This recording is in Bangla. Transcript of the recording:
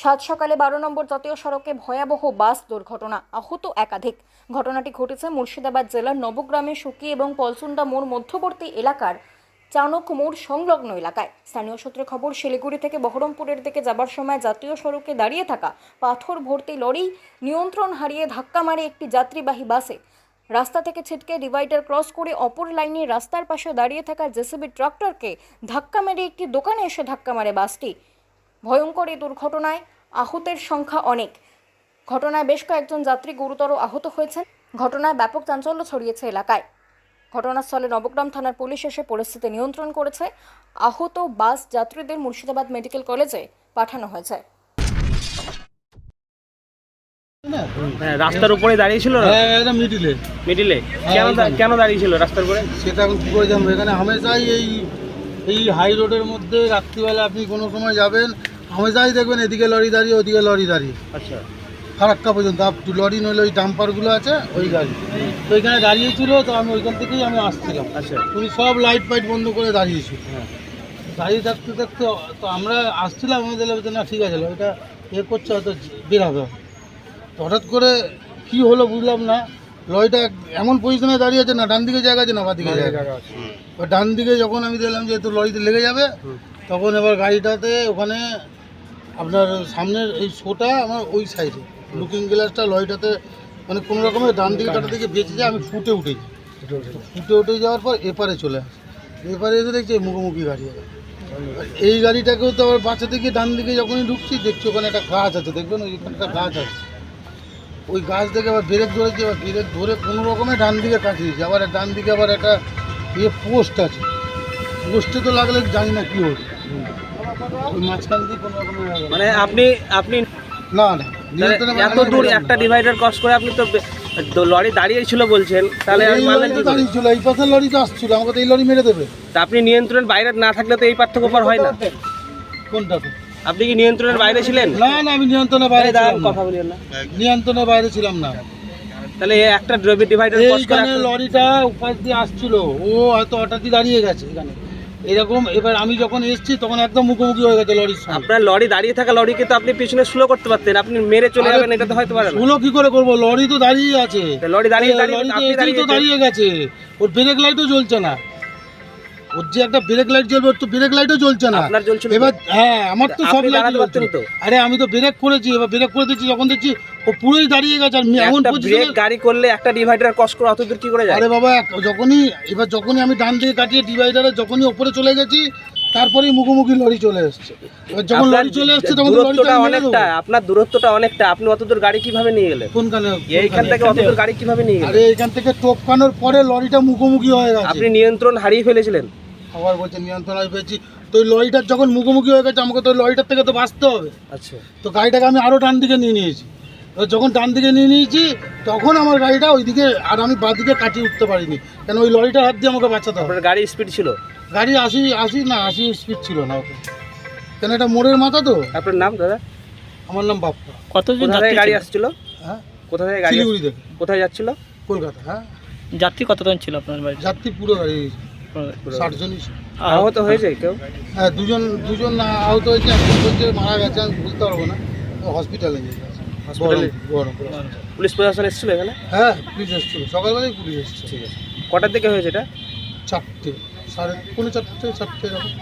সাত সকালে বারো নম্বর জাতীয় সড়কে ভয়াবহ বাস দুর্ঘটনা, আহত একাধিক। ঘটনাটি ঘটেছে মুর্শিদাবাদ জেলার নবগ্রামে সুকি এবং পলসুন্ডা মোড় মধ্যবর্তী এলাকার চানক মোড় সংলগ্ন এলাকায়। স্থানীয় সূত্রে খবর, শিলিগুড়ি থেকে বহরমপুরের দিকে যাবার সময় জাতীয় সড়কে দাঁড়িয়ে থাকা পাথর ভর্তি লরি নিয়ন্ত্রণ হারিয়ে ধাক্কা মারে একটি যাত্রীবাহী বাসে। রাস্তা থেকে ছিটকে ডিভাইডার ক্রস করে অপর লাইনে রাস্তার পাশে দাঁড়িয়ে থাকা জেসিবি ট্রাক্টরকে ধাক্কা মেরে একটি দোকানে এসে ধাক্কা মারে বাসটি। ভয়ঙ্কর এই দুর্ঘটনায় আহতের সংখ্যা অনেক। ঘটনায় বেশ কয়েকজন যাত্রী গুরুতর আহত হয়েছেন। ঘটনায় ব্যাপক চাঞ্চল্য ছড়িয়েছে এলাকায়। ঘটনাস্থলে নবগ্রাম থানার পুলিশ এসে পরিস্থিতি নিয়ন্ত্রণ করেছে। আহত বাস যাত্রীদের মুর্শিদাবাদ মেডিকেল কলেজে পাঠানো হয়েছে। হ্যাঁ রাস্তার উপরে দাঁড়িয়ে ছিল হ্যাঁ মিডিলে মিডিলে হ্যাঁ, কেন কেন দাঁড়িয়ে ছিল রাস্তার উপরে? সেটা এখন কী করে জানব? এখানে হামেশাই এই এই হাই রোডের মধ্যে রাত্রিবেলা আপনি কোনো সময় যাবেন হামেশাই দেখবেন এদিকে লরি দাঁড়িয়ে ওদিকে লরি দাঁড়িয়ে। আচ্ছা। ফারাক্কা পর্যন্ত আপ টু লরি নইলে ওই ডাম্পারগুলো আছে ওই গাড়ি। তো এখানে দাঁড়িয়েছিল তো আমি ওইখান থেকেই আমি আসছিলাম। আচ্ছা। উনি সব লাইট ফাইট বন্ধ করে দাঁড়িয়েছিল হ্যাঁ। দাঁড়িয়ে থাকতে থাকতে তো আমরা আসছিলাম আমাদের বলতে না ঠিক আছে ওইটা এ করছে হয়তো বেরাবে তো হঠাৎ করে কি হলো বুঝলাম না। লরিটা এমন পজিশনে দাঁড়িয়ে আছে না ডান দিকে জায়গা আছে না বা দিকে জায়গা আছে? এবার ডান দিকে যখন আমি দেখলাম যে তো লরিতে লেগে যাবে তখন এবার গাড়িটাতে ওখানে আপনার সামনের এই শোটা আমার ওই সাইডে লুকিং গ্লাসটা লরিটাতে মানে কোনো রকমের ডান দিকে কাটা দিকে বেঁচে যায়, আমি ফুটে উঠেছি তো ফুটে উঠে যাওয়ার পর এপারে চলে আসে। এপারে এসে দেখছি মুখোমুখি গাড়ি। এই গাড়িটাকেও তো আবার বাঁচা থেকে ডান দিকে যখনই ঢুকছি, দেখছি ওখানে একটা গাছ আছে। দেখবেন ওইখানে একটা গাছ আছে। ওই গাছ থেকে আবার ব্রেক ধরেছি, আবার ব্রেক ধরে কোনো রকমে ডান দিকে কাটিয়েছি। আবার ডান দিকে আবার একটা ইয়ে পোস্ট আছে। পোস্টে তো লাগলে জানি না কী হচ্ছে মানে আপনি আপনি না এত দূর একটা ডিভাইডার ক্রস করে আপনি তো লরি দাঁড়িয়ে ছিল বলছেন তাহলে? দাঁড়িয়ে ছিল, এই পাশের লরি তো আসছিল আমাকে তো এই লরি মেরে দেবে। তা আপনি নিয়ন্ত্রণের বাইরে না থাকলে তো এই পার্থক্য পার হয় না। কোনটাতে আপনি কি নিয়ন্ত্রণের বাইরে ছিলেন? না না আমি নিয়ন্ত্রণের বাইরে ছিলাম না। কথা বলিয়েন না। নিয়ন্ত্রণের বাইরে ছিলাম না। তাহলে একটা ডিভাইডার ক্রস করে লরিটা উপাস দিয়ে আসছিল ও হয়তো হঠাৎই দাঁড়িয়ে গেছে এখানে। এরকম এবার আমি যখন এসেছি তখন একদম মুখোমুখি হয়ে গেছে লরির সঙ্গে। আপনার লরি দাঁড়িয়ে থাকা লরিকে তো আপনি পিছনে স্লো করতে পারতেন আপনি মেরে চলে যাবেন এটা তো হয়তো পারেন স্লো কি করে করব? লরি তো দাঁড়িয়ে আছে। লরি দাঁড়িয়ে লরি দাঁড়িয়ে তো দাঁড়িয়ে গেছে। ওর ব্রেক লাইটও জ্বলছে না। ওর যে একটা ব্রেক লাইট জ্বলবে ওর তো ব্রেক লাইটও জ্বলছে না। আপনার? এবার হ্যাঁ আমার তো সব আপনি লাইট দাঁড়াতে পারতেন তো? আরে আমি তো ব্রেক করেছি এবার ব্রেক করে দিচ্ছি যখন দেখছি ও পুরোই দাঁড়িয়ে গেছে আর এমন একটা পজিশনে গাড়ি করলে একটা ডিভাইডার ক্রস করে অত দূর কি করে যায়? আরে বাবা এক- যখনই এবার যখনই আমি ডান দিকে কাটিয়ে ডিভাইডারে যখনই ওপরে চলে গেছি তারপরেই মুখোমুখি লরি চলে এসছে। এবার যখন আপনার লরি চলে এসছে তখন তো লরিটা দূরত্বটা আমি মেরে দেবো। অনেকটা আপনার দূরত্বটা অনেকটা আপনি অত দূর গাড়ি কীভাবে নিয়ে গেলেন? কোনখানে এইখান থেকে অত দূর গাড়ি কীভাবে নিয়ে আরে গেলেন এখান থেকে টপকানোর পরে লরিটা মুখোমুখি হয়ে গেছে। আপনি নিয়ন্ত্রণ হারিয়ে ফেলেছিলেন? আবার বলছে নিয়ন্ত্রণ আমি পেয়েছি। তো ওই লরিটার যখন মুখোমুখি হয়ে গেছে আমাকে তো ওই লরিটার থেকে তো বাঁচতে হবে। আচ্ছা। তো গাড়িটাকে আমি আরও ডান দিকে নিয়ে নিয়েছি। তো যখন ডান দিকে নিয়ে নিয়েছি তখন আমার গাড়িটা ওইদিকে আর আমি বাঁ দিকে কাটিয়ে উঠতে পারিনি। কেন ওই লরিটার হাত দিয়ে আমাকে বাঁচাতে হবে। আপনার গাড়ি স্পিড ছিল? গাড়ি আশি আশি না আশি স্পিড ছিল না ওকে। কেন এটা মোড়ের মাথা তো? আপনার নাম দাদা? আমার নাম বাপ্পা। কতজন গাড়ি আসছিল? হ্যাঁ? কোথা থেকে গাড়ি কোথায় যাচ্ছিল? কলকাতা হ্যাঁ। যাত্রী কতজন ছিল আপনার বাড়ি যাত্রী পুরো গাড়ি। ষাট জনই আহত হয়েছে কেউ? হ্যাঁ দুজন দুজন না আহত হয়েছে একজন বলছে মারা গেছে আমি বুঝতে পারব না। হসপিটালে নিয়ে গেছে। বহরমপুর। পুলিশ প্রশাসন এসেছিল এখানে? হ্যাঁ পুলিশ এসেছিল। সকালবেলায় পুলিশ এসেছে ঠিক আছে। কটার দিকে হয়েছে এটা? চারটে সাড়ে পৌনে চারটে চারটে এরকম।